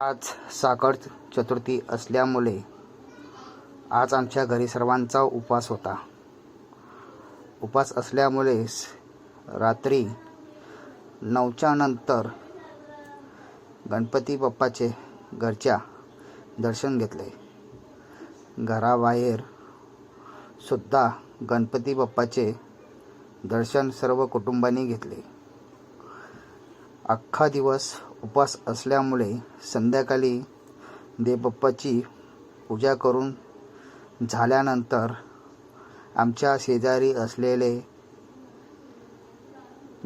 आज साखर चतुर्थी असल्यामुळे आज आमच्या घरी सर्वांचा उपवास होता. उपवास असल्यामुळे रात्री नऊच्या नंतर गणपती बाप्पाचे घरच्या दर्शन घेतले. घराबाहेर सुद्धा गणपती बाप्पाचे दर्शन सर्व कुटुंबांनी घेतले. अख्खा दिवस उपास असल्यामुळे संध्याकाळी देवबाप्पाची पूजा करून झाल्यानंतर आमच्या शेजारी असलेले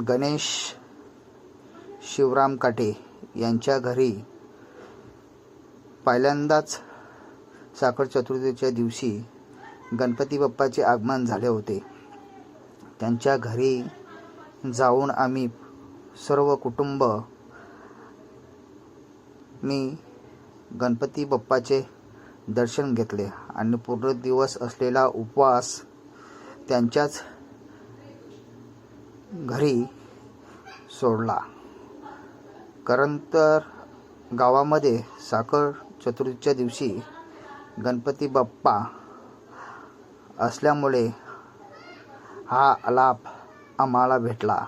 गणेश शिवराम काटे यांच्या घरी पहिल्यांदाच साखर चतुर्थीच्या दिवशी गणपती बाप्पाचे आगमन झाले होते. त्यांच्या घरी जाऊन आम्ही सर्व कुटुंब मी गणपती बाप्पाचे दर्शन घेतले आणि पूर्ण दिवस असलेला उपवास त्यांच्याच घरी सोडला. कारण तर गावामध्ये साखर चतुर्थीच्या दिवशी गणपती बाप्पा असल्यामुळे हा आलाप आम्हाला भेटला.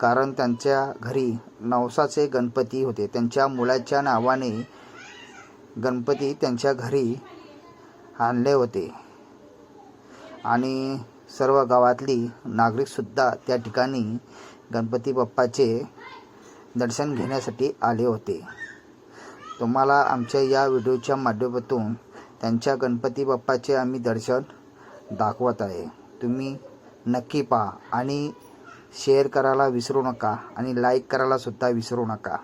कारण त्यांच्या घरी नवसाचे गणपती होते. त्यांच्या मुलाच्या नावाने गणपती त्यांच्या घरी आणले होते. आणि सर्व गावातली नागरिकसुद्धा त्या ठिकाणी गणपती बाप्पाचे दर्शन घेण्यासाठी आले होते. तुम्हाला आमच्या या व्हिडिओच्या माध्यमातून त्यांच्या गणपती बाप्पाचे आम्ही दर्शन दाखवत आहे. तुम्ही नक्की पहा. आणि शेअर करायला विसरू नका आणि लाईक करायला सुद्धा विसरू नका.